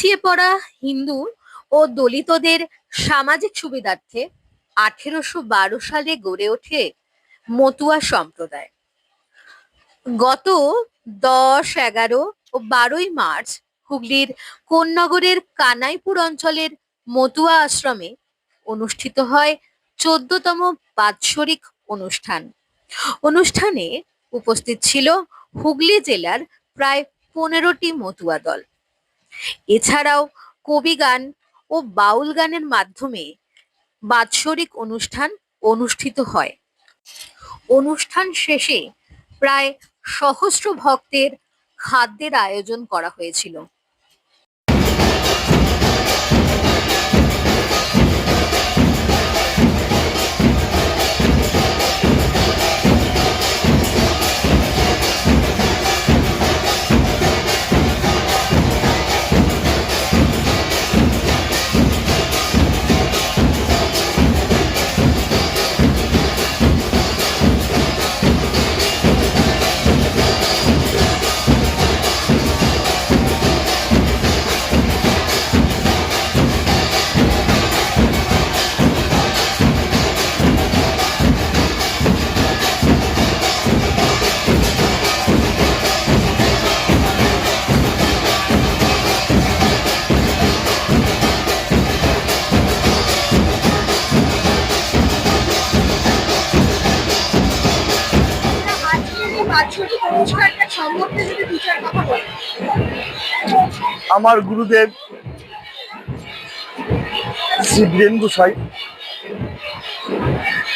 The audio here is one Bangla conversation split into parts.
পিছিয়ে পড়া হিন্দু ও দলিতদের সামাজিক সুবিধার্থে আঠেরোশো বারো সালে গড়ে ওঠে মতুয়া সম্প্রদায়। গত দশ, এগারো ও বারোই মার্চ হুগলির কোন্নগরের কানাইপুর অঞ্চলের মতুয়া আশ্রমে অনুষ্ঠিত হয় চোদ্দতম বাৎসরিক অনুষ্ঠান। অনুষ্ঠানে উপস্থিত ছিল হুগলি জেলার প্রায় পনেরোটি মতুয়া দল। এছাড়াও কবি গান ও বাউল গানের মাধ্যমে বাৎসরিক অনুষ্ঠান অনুষ্ঠিত হয়। অনুষ্ঠান শেষে প্রায় সহস্র ভক্তের খাদ্যের আয়োজন করা হয়েছিল। আমার গুরুদেব শ্রী বীরেন গোসাই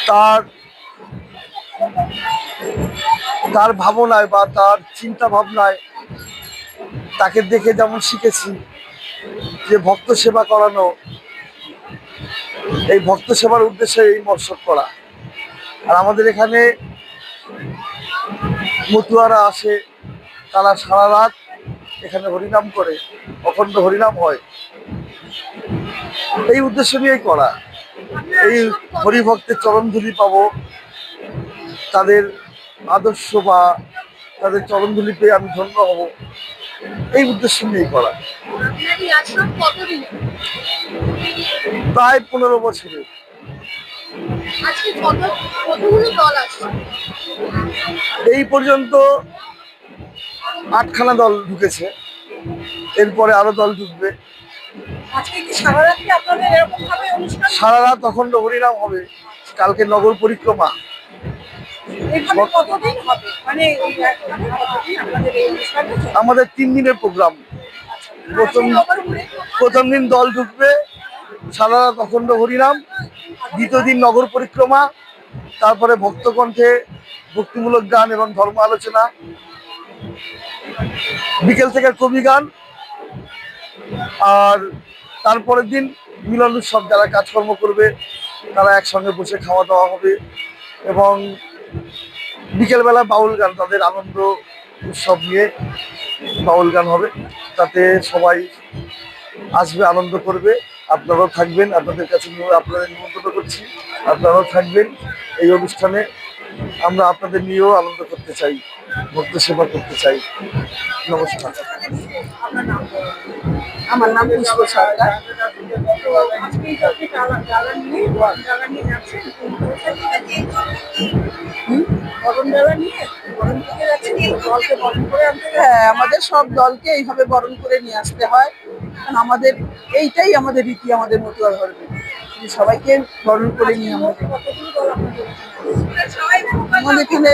তার তার ভাবনায় বা তার চিন্তা ভাবনায় তাকে দেখে যেমন শিখেছি যে ভক্ত সেবা করানো, এই ভক্ত সেবার উদ্দেশ্যে এই মৎসব করা। আর আমাদের এখানে মতুয়ারা আসে তারা সারা রাত এখানে হরিনাম করে অখণ্ড হরিনাম হয়। এই উদ্দেশ্য নিয়েই করা। এই হরিভক্তের চরণধুলি পাবো। তাদের আদর্শ বা তাদের চরণধুলি পেয়ে আমি ধন্য হব। এই উদ্দেশ্য নিয়েই করা। প্রায় পনেরো বছরে। এই পর্যন্ত আটখানা দল ঢুকেছে। এরপরে আরও দল ঢুকবে। সারা রাত অখণ্ড হরিনাম হবে। কালকে নগর পরিক্রমা। মানে? আমাদের তিন দিনের প্রোগ্রাম। প্রথম প্রথম দিন দল ঢুকবে। সারা রাত অখণ্ড হরিনাম দ্বিতীয় দিন নগর পরিক্রমা। তারপরে ভক্তকণ্ঠে ভক্তিমূলক গান এবং ধর্ম আলোচনা। বিকেল থেকে কবি গান, আর তারপরের দিন মিলন উৎসব যারা কাজকর্ম করবে, তারা একসঙ্গে বসে খাওয়া দাওয়া হবে এবং বিকেলবেলা বাউল গান, তাদের আনন্দ উৎসব নিয়ে বাউল গান হবে। তাতে সবাই আসবে, আনন্দ করবে। আপনারাও থাকবেন, আপনাদের কাছে আপনাদের নিমন্ত্রণ করছি। আপনারাও থাকবেন এই অনুষ্ঠানে। আমরা আপনাদের নিয়েও আনন্দ করতে চাই। ভক্ত সেবা করতে চাই। নমস্কার। আমার নাম পুষ্প সরকার। হ্যাঁ আমাদের সব দলকে এইভাবে বরণ করে নিয়ে আসতে হয়। কারণ আমাদের এইটাই আমাদের রীতি আমাদের মতুয়া ধর্মে। যে সবাইকে বরণ করে নিয়ে আমাদের আমাদের এখানে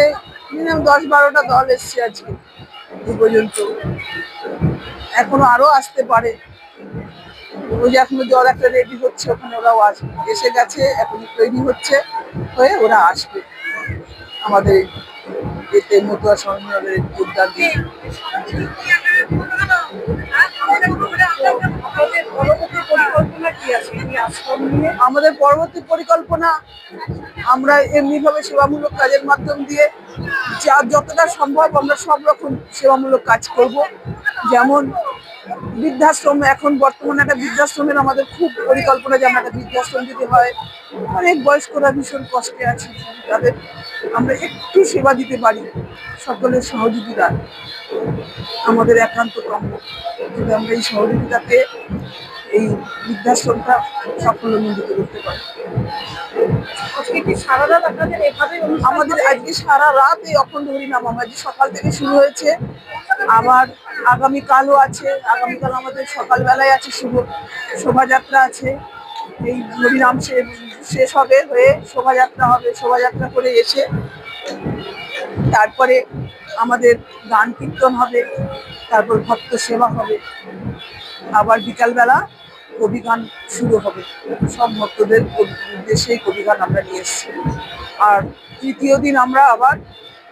মিনিমাম দশ বারোটা দল এসছে আজকে এই পর্যন্ত। এখনও আরও আসতে পারে। ওই এখনও জল একটা রেডি হচ্ছে, ওখানে ওরাও আসবে এসে গেছে, এখন তৈরি হচ্ছে, হয়ে ওরা আসবে। আমাদের এতে মতুয়া সম্মেলনের যোগদান দিয়ে। আমাদের পরবর্তী পরিকল্পনা, আমরা এমনিভাবে সেবামূলক কাজের মাধ্যম দিয়ে যা যতটা সম্ভব আমরা সব রকম সেবামূলক কাজ করব। যেমন বৃদ্ধাশ্রম, এখন বর্তমানে একটা বৃদ্ধাশ্রমের আমাদের খুব পরিকল্পনা যে আমরা একটা বৃদ্ধাশ্রম যদি হয়। অনেক বয়স্করা ভীষণ কষ্টে আছে, তাদের আমরা একটু সেবা দিতে পারি সকলের সহযোগিতা আমাদের একান্ত কাম্য যদি আমরা এই সহযোগিতাতে এই বৃদ্ধাশ্রমটা সাফল্যমণ্ডিত করতে পারি। আমাদের? আজকে সারা রাত এই অখণ্ড হরিনাম আমাদের সকাল থেকে শুরু হয়েছে। আবার আগামীকালও আছে আগামীকাল আমাদের সকালবেলায় আছে শুভ শোভাযাত্রা আছে। এই হরিনাম শেষ হবে, হয়ে শোভাযাত্রা হবে, শোভাযাত্রা করে এসে তারপরে আমাদের গান কীর্তন হবে, তারপর ভক্ত সেবা হবে। আবার বিকালবেলা কবি গান শুরু হবে। সব ভক্তদের উদ্দেশ্যে এই কবি গান আমরা নিয়ে এসেছি। আর তৃতীয় দিন আমরা আবার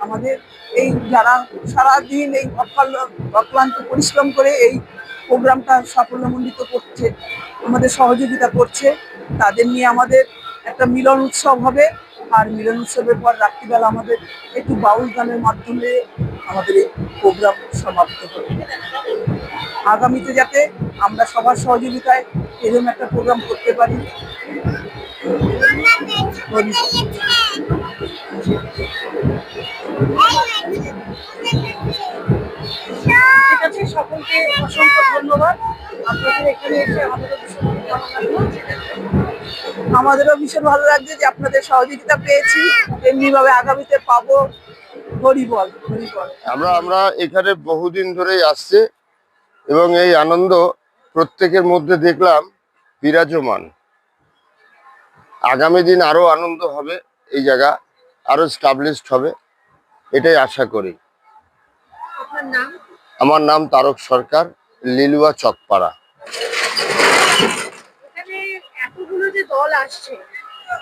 আমাদের এই যারা সারাদিন এই অক্লান্ত পরিশ্রম করে এই প্রোগ্রামটা সাফল্যমণ্ডিত করছে, আমাদের সহযোগিতা করছে, তাদের নিয়ে আমাদের একটা মিলন উৎসব হবে। আর মিলন উৎসবের পর রাত্রিবেলা আমাদের একটু বাউল গানের মাধ্যমে আমাদের এই প্রোগ্রাম সমাপ্ত হবে। আগামীতে যাতে আমরা সবার সহযোগিতায় এরকম একটা প্রোগ্রাম করতে পারি। ঠিক আছে, সকলকে অসংখ্য ধন্যবাদ। আপনাদের এখানে আমাদেরও ভীষণ ভালো লাগছে যে আপনাদের সহযোগিতা পেয়েছি। এমনি ভাবে আগামীতে পাবো। হরিবল হরিবল আমরা আমরা এখানে বহুদিন ধরেই আসছে। এবং এই আনন্দ প্রত্যেকের মধ্যে দেখলাম বিরাজমান। আগামী দিন আরও আনন্দ হবে এই জায়গা আরও স্টাবলিশড হবে এটাই আশা করি। আমার নাম তারক সরকার লিলুয়া চকপাড়া। এখানে এতগুলো যে দল আসছে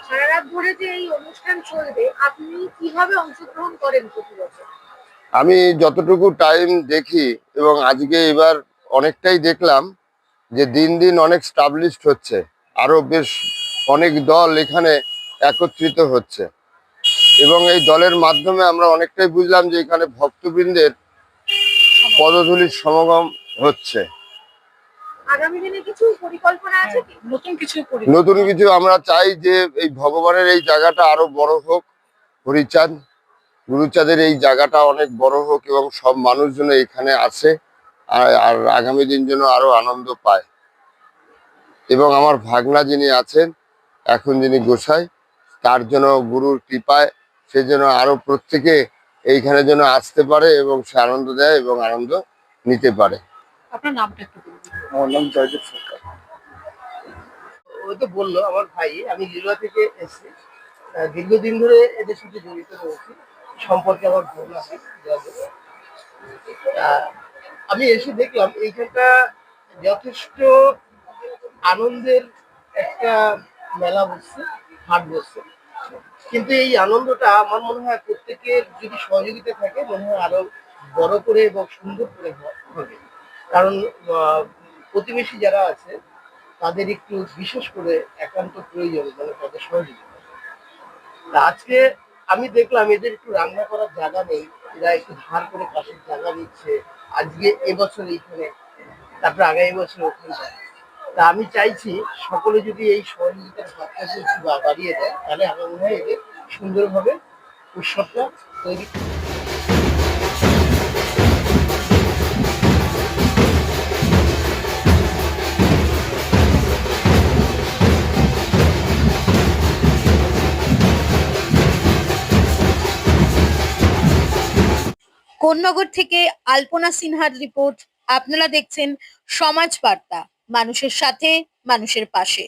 সারা রাত ধরে যে এই অনুষ্ঠান চলবে আপনি কীভাবে অংশগ্রহণ করেন প্রতি বছর? আমি যতটুকু টাইম দেখি এবং আজকে এবার অনেকটাই দেখলাম যে দিন দিন অনেক স্টাবলিশড হচ্ছে। আরও বেশ অনেক দল এখানে একত্রিত হচ্ছে। এবং এই দলের মাধ্যমে আমরা অনেকটাই বুঝলাম যে এখানে ভক্তবৃন্দের পদধূলির সমাগম হচ্ছে। আগামী দিনে কিছু পরিকল্পনা আছে কি? নতুন কিছু নতুন কিছু আমরা চাই যে এই ভগবানের এই জায়গাটা আরও বড় হোক। হরিচাঁদ গুরুচাঁদের এই জায়গাটা অনেক বড় হোক এবং সব মানুষজন এখানে আসে। আর আর আগামী দিন যেন আরও আনন্দ পায়। এবং আমার ভাগনা যিনি আছেন এখন যিনি গোসাই তার জন্য গুরুর কৃপায় সে যেন আরও প্রত্যেকে এইখানে যেন আসতে পারে এবং সে আনন্দ দেয় এবং আনন্দ নিতে পারে। আপনার নামটা একটু আমার নাম জয়দেব সরকার। ওই তো বলল আমার ভাই আমি লিলুয়া থেকে এসেছি। দীর্ঘদিন ধরে এদের সাথে জড়িত রয়েছি। সম্পর্কে আমার বোন আছে আমি এসে দেখলাম এইখানটা যথেষ্ট আনন্দের একটা মেলা বসছে, হাট বসছে। কিন্তু এই আনন্দটা আমার মনে হয় প্রত্যেকের যদি সহযোগিতা থাকে, মনে হয় আরও বড় করে এবং সুন্দর করে হবে। কারণ প্রতিবেশী যারা আছে, তাদের একটু বিশেষ করে একান্ত প্রয়োজন মানে তাদের সহযোগিতা। আজকে আমি দেখলাম এদের একটু রান্না করার জায়গা নেই, এরা একটু ধার করে পাশের জায়গা নিচ্ছে। আজকে এবছর এইখানে, তারপরে আগামী বছর ওখানে তা আমি চাইছি সকলে যদি এই সহযোগিতার ভাবটাকে বাড়িয়ে দেয়, তাহলে আমার মনে হয় এদের সুন্দরভাবে উৎসবটা তৈরি কোন্নগর থেকে আলপনা সিনহার রিপোর্ট আপনারা দেখছেন সমাজ বার্তা মানুষের সাথে মানুষের পাশে।